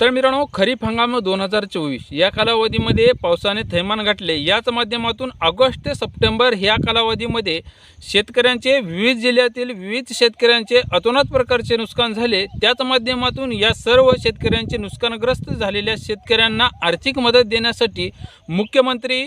तर मित्रांनो खरीप हंगाम दोन हजार चोवीस या कालावधीमध्ये पावसाने थैमान गाठले. याच माध्यमातून ऑगस्ट ते सप्टेंबर ह्या कालावधीमध्ये शेतकऱ्यांचे विविध जिल्ह्यातील विविध शेतकऱ्यांचे अतोनात प्रकारचे नुकसान झाले. त्याच माध्यमातून या सर्व शेतकऱ्यांचे नुकसानग्रस्त झालेल्या शेतकऱ्यांना आर्थिक मदत देण्यासाठी मुख्यमंत्री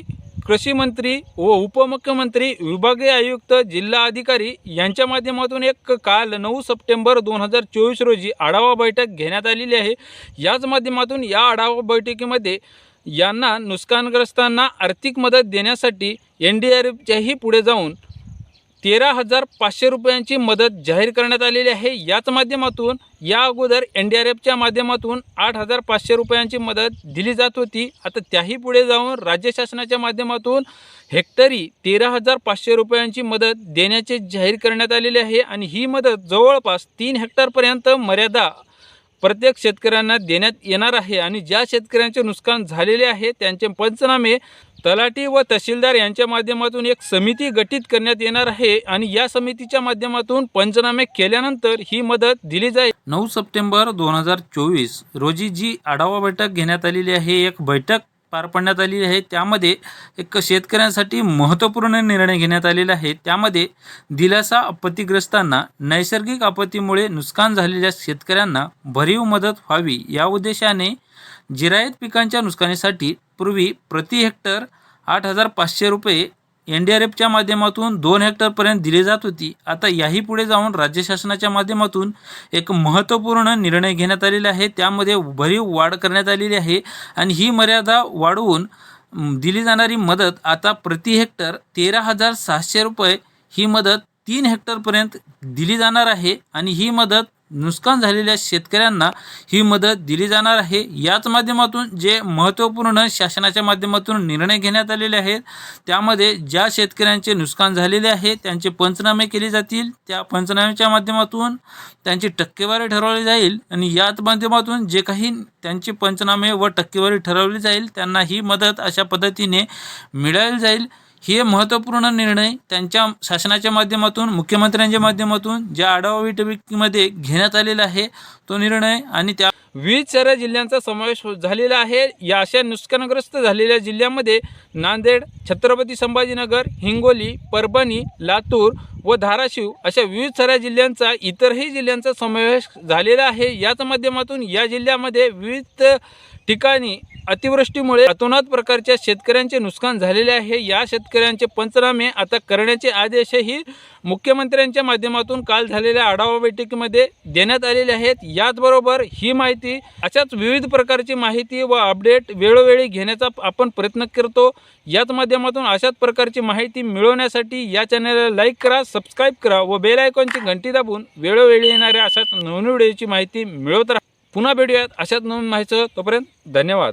कृषी मंत्री व उपमुख्यमंत्री विभागीय आयुक्त जिल्हा अधिकारी यांच्या माध्यमातून एक काल नऊ सप्टेंबर दोन हजार चोवीस रोजी आढावा बैठक घेण्यात आलेली आहे. याच माध्यमातून या आढावा बैठकीमध्ये यांना नुकसानग्रस्तांना आर्थिक मदत देण्यासाठी एन डी आर एफच्याही पुढे जाऊन तेरा हजार पाचशे रुपयांची मदत जाहीर करण्यात आलेली आहे. याच माध्यमातून या अगोदर एन डी आर एफच्या माध्यमातून आठ हजार पाचशे रुपयांची मदत दिली जात होती. आता त्याही पुढे जाऊन राज्य शासनाच्या माध्यमातून हेक्टरी तेरा हजार पाचशे रुपयांची मदत देण्याचे जाहीर करण्यात आलेले आहे आणि ही मदत जवळपास तीन हेक्टरपर्यंत मर्यादा प्रत्येक शेतकऱ्यांना देण्यात येणार आहे. आणि ज्या शेतकऱ्यांचे नुकसान झालेले आहे त्यांचे पंचनामे तलाठी व तहसीलदार यांच्या माध्यमातून एक समिती गठीत करण्यात येणार आहे आणि या समितीच्या माध्यमातून पंचनामे केल्यानंतर ही मदत दिली जाईल. नऊ सप्टेंबर दोन हजार चोवीस रोजी जी आढावा बैठक घेण्यात आलेली आहे एक बैठक पार पाडण्यात आलेली आहे. त्यामध्ये एक शेतकऱ्यांसाठी महत्त्वपूर्ण निर्णय घेण्यात आलेला आहे. त्यामध्ये दिलासा आपत्तीग्रस्तांना नैसर्गिक आपत्तीमुळे नुकसान झालेल्या शेतकऱ्यांना भरीव मदत व्हावी या उद्देशाने जिरायत पिकांच्या नुकसानीसाठी पूर्वी प्रति हेक्टर आठ हजार पाचशे रुपये एन डी आर एफच्या माध्यमातून दोन हेक्टरपर्यंत दिली जात होती. आता याही पुढे जाऊन राज्य शासनाच्या माध्यमातून एक महत्त्वपूर्ण निर्णय घेण्यात आलेला आहे. त्यामध्ये भरीव वाढ करण्यात आलेली आहे आणि ही मर्यादा वाढवून दिली जाणारी मदत आता प्रति हेक्टर तेरा हजार सहाशे रुपये ही मदत तीन हेक्टरपर्यंत दिली जाणार आहे आणि ही मदत नुकसान झालेल्या शेतकऱ्यांना ही मदत दिली जाणार आहे. याच माध्यमातून जे महत्त्वपूर्ण शासनाच्या माध्यमातून निर्णय घेण्यात आलेले आहेत त्यामध्ये ज्या शेतकऱ्यांचे नुकसान झालेले आहे त्यांचे पंचनामे केले जातील. त्या पंचनाम्याच्या माध्यमातून त्यांची टक्केवारी ठरवली जाईल आणि याच माध्यमातून जे काही त्यांचे पंचनामे व टक्केवारी ठरवली जाईल त्यांना ही मदत अशा पद्धतीने मिळाली जाईल. हे महत्त्वपूर्ण निर्णय त्यांच्या शासनाच्या माध्यमातून मुख्यमंत्र्यांच्या माध्यमातून ज्या आढावा बैठकीमध्ये घेण्यात आलेला आहे तो निर्णय आणि त्या विविध साऱ्या जिल्ह्यांचा समावेश हो- झालेला आहे. या अशा नुकसानग्रस्त झालेल्या जिल्ह्यामध्ये नांदेड छत्रपती संभाजीनगर हिंगोली परभणी लातूर व धाराशिव अशा विविध साऱ्या जिल्ह्यांचा इतरही जिल्ह्यांचा समावेश झालेला आहे. याच माध्यमातून या जिल्ह्यामध्ये विविध ठिकाणी अतिवृष्टीमुळे अतोनात प्रकारच्या शेतकऱ्यांचे नुकसान झालेले आहे. या शेतकऱ्यांचे पंचनामे आता करण्याचे आदेशही मुख्यमंत्र्यांच्या माध्यमातून काल झालेल्या आढावा बैठकीमध्ये देण्यात आलेले आहेत. याचबरोबर ही माहिती अशाच विविध प्रकारची माहिती व अपडेट वेळोवेळी घेण्याचा आपण प्रयत्न करतो. याच माध्यमातून अशाच प्रकारची माहिती मिळवण्यासाठी या चॅनलला लाईक करा सबस्क्राईब करा व बेल आयकॉनची घंटी दाबून वेळोवेळी येणाऱ्या अशाच नवीन व्हिडिओची माहिती मिळवत राहा. पुन्हा भेटूयात अशाच नवीन माहिती तोपर्यंत धन्यवाद.